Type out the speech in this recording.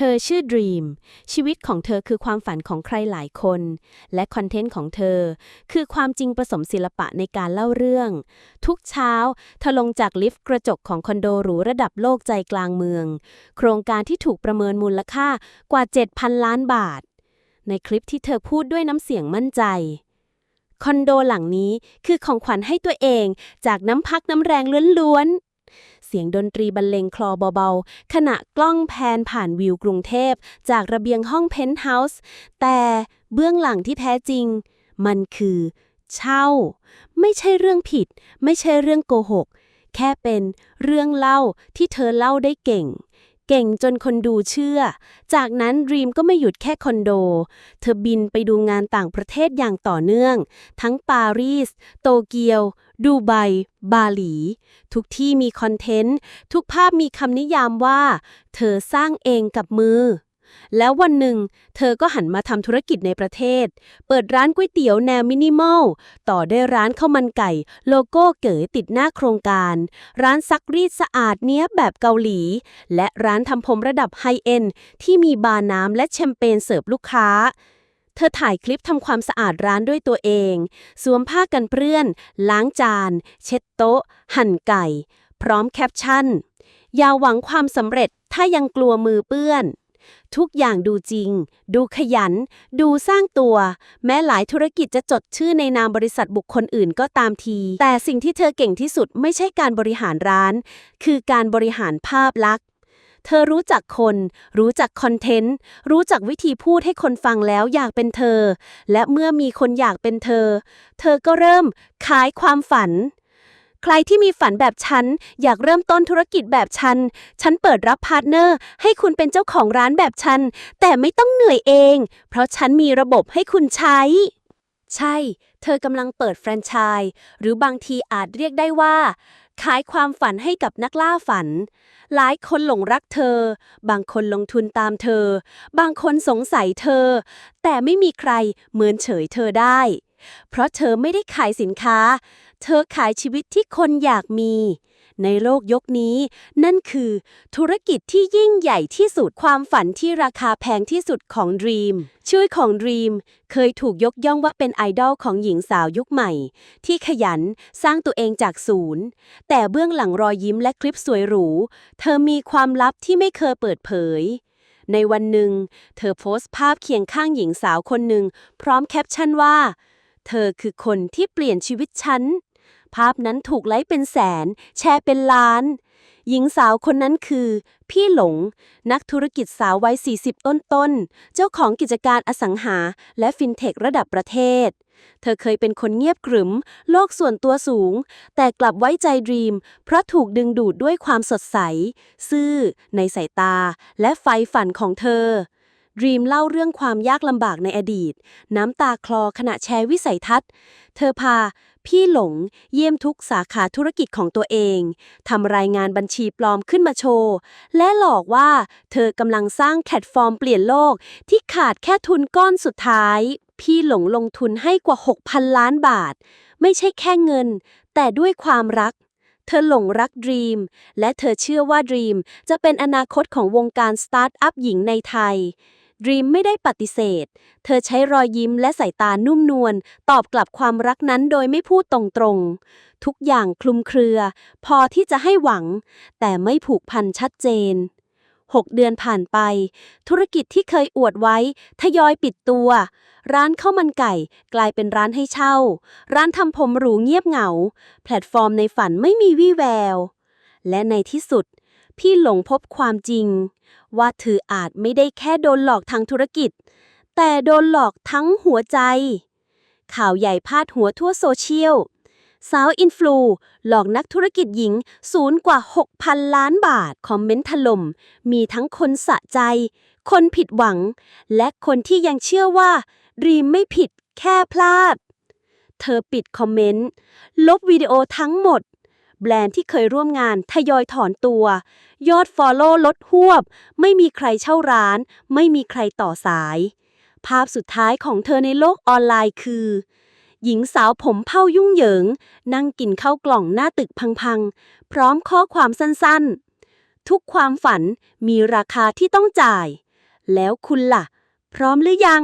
เธอชื่อ Dream ชีวิตของเธอคือความฝันของใครหลายคน และคอนเทนต์ของเธอ คือความจริงผสมศิลปะในการเล่าเรื่อง ทุกเช้าเธอลงจากลิฟต์กระจกของคอนโดหรูระดับโลกใจกลางเมือง โครงการที่ถูกประเมินมูลค่ากว่า 7,000 ล้านบาท ในคลิปที่เธอพูดด้วยน้ำเสียงมั่นใจคอนโดหลังนี้คือของขวัญให้ตัวเองจากน้ำพักน้ำแรงล้วน เสียงดนตรีบรรเลงคลอเบาๆ ขณะกล้องแพนผ่านวิวกรุงเทพ จากระเบียงห้องเพนท์เฮาส์ แต่เบื้องหลังที่แท้จริง มันคือ เช่า ไม่ใช่เรื่องผิด ไม่ใช่เรื่องโกหก แค่เป็นเรื่องเล่าที่เธอเล่าได้เก่ง เก่งจนคนดูเชื่อ จากนั้นรีมก็ไม่หยุดแค่คอนโด เธอบินไปดูงานต่างประเทศอย่างต่อเนื่อง ทั้งปารีส โตเกียว ดูไบ บาหลี ทุกที่มีคอนเทนต์ ทุกภาพมีคำนิยามว่า เธอสร้างเองกับมือ แล้ววันหนึ่ง เธอก็หันมาทำธุรกิจในประเทศ เปิดร้านก๋วยเตี๋ยวแนวมินิมอล ต่อด้วยร้านข้าวมันไก่ โลโก้เก๋ติดหน้าโครงการ ร้านซักรีดสะอาดเนี้ยแบบเกาหลี และร้านทำผมระดับไฮเอ็นที่มีบาร์น้ำและแชมเปญเสิร์ฟลูกค้าเธอถ่ายคลิปทำความสะอาดร้านด้วยตัวเอง สวมผ้ากันเปื้อน ล้างจาน เช็ดโต๊ะ หั่นไก่ พร้อมแคปชั่น อย่าหวังความสำเร็จถ้ายังกลัวมือเปื้อน ทุกอย่างดูจริง ดูขยัน ดูสร้างตัว แม้หลายธุรกิจจะจดชื่อในนามบริษัทบุคคลอื่นก็ตามที แต่สิ่งที่เธอเก่งที่สุดไม่ใช่การบริหารร้าน คือการบริหารภาพลักษณ์เธอรู้จักคน รู้จักคอนเทนต์ รู้จักวิธีพูดให้คนฟังแล้วอยากเป็นเธอ และเมื่อมีคนอยากเป็นเธอ เธอก็เริ่มขายความฝัน ใครที่มีฝันแบบฉัน อยากเริ่มต้นธุรกิจแบบฉัน ฉันเปิดรับพาร์ทเนอร์ ให้คุณเป็นเจ้าของร้านแบบฉัน แต่ไม่ต้องเหนื่อยเอง เพราะฉันมีระบบให้คุณใช้ ใช่ เธอกำลังเปิดแฟรนไชส์หรือบางทีอาจเรียกได้ว่า ขายความฝันให้กับนักล่าฝัน หลายคนหลงรักเธอ บางคนลงทุนตามเธอ บางคนสงสัยเธอ แต่ไม่มีใครเหมือนเฉยเธอได้ เพราะเธอไม่ได้ขายสินค้า เธอขายชีวิตที่คนอยากมี ในโลกยกนี้ นั่นคือ ธุรกิจที่ยิ่งใหญ่ที่สุดความฝันที่ราคาแพงที่สุดของ Dream ชื่อของ Dream เคยถูกยกย่องว่าเป็นไอดอลของหญิงสาวยุคใหม่ ที่ขยันสร้างตัวเองจากศูนย์ แต่เบื้องหลังรอยยิ้มและคลิปสวยหรู เธอมีความลับที่ไม่เคยเปิดเผยในวันหนึ่ง เธอโพสต์ภาพเคียงข้างหญิงสาวคนหนึ่ง พร้อมแคปชั่นว่า เธอคือคนที่เปลี่ยนชีวิตฉัน ภาพนั้นถูกไลค์เป็นแสน แชร์เป็นล้าน หญิงสาวคนนั้นคือ พี่หลง นักธุรกิจสาววัย 40 ต้นๆ เจ้าของกิจการอสังหา และฟินเทคระดับประเทศ เธอเคยเป็นคนเงียบกรึม โลกส่วนตัวสูง แต่กลับไว้ใจดรีม เพราะถูกดึงดูดด้วยความสดใส ซื่อ ในสายตา และไฟฝันของเธอ ดรีมเล่าเรื่องความยากลำบากในอดีต น้ำตาคลอขณะแชร์วิสัยทัศน์ เธอพา พี่หลง เยี่ยมทุกสาขาธุรกิจของตัวเองทำรายงานบัญชีปลอมขึ้นมาโชว์ และหลอกว่าเธอกำลังสร้างแพลตฟอร์มเปลี่ยนโลก ที่ขาดแค่ทุนก้อนสุดท้าย พี่หลงลงทุนให้กว่า 6,000 ล้านบาท ไม่ใช่แค่เงิน แต่ด้วยความรักเธอหลงรักดรีมและเธอเชื่อว่าดรีมจะเป็นอนาคตของวงการสตาร์ทอัพหญิงในไทย ดรีมไม่ได้ปฏิเสธ เธอใช้รอยยิ้มและสายตานุ่มนวลตอบกลับความรักนั้นโดยไม่พูดตรงๆ ทุกอย่างคลุมเครือ พอที่จะให้หวัง แต่ไม่ผูกพันชัดเจน 6 เดือนผ่านไป ธุรกิจที่เคยอวดไว้ ทยอยปิดตัว ร้านข้าวมันไก่กลายเป็นร้านให้เช่า ร้านทำผมหรูเงียบเหงา แพลตฟอร์มในฝันไม่มีวี่แวว และในที่สุด พี่หลงพบความจริง ว่าเธออาจไม่ได้แค่โดนหลอกทางธุรกิจ แต่โดนหลอกทั้งหัวใจ ข่าวใหญ่พาดหัวทั่วโซเชียล สาวอินฟลูหลอกนักธุรกิจหญิงศูนย์กว่า 6,000 ล้านบาท คอมเมนต์ถล่ม มีทั้งคนสะใจ คนผิดหวัง และคนที่ยังเชื่อว่าดรีมไม่ผิดแค่พลาด เธอปิดคอมเมนต์ ลบวิดีโอทั้งหมด แบรนด์ที่เคยร่วมงานทยอยถอนตัว ยอดฟอลโล่ลดหวบ ไม่มีใครเช่าร้าน ไม่มีใครต่อสาย ภาพสุดท้ายของเธอในโลกออนไลน์คือ หญิงสาวผมเผ้ายุ่งเหยิง นั่งกินข้าวกล่องหน้าตึกพังๆ พร้อมข้อความสั้นๆ ทุกความฝันมีราคาที่ต้องจ่าย แล้วคุณล่ะ พร้อมหรือยัง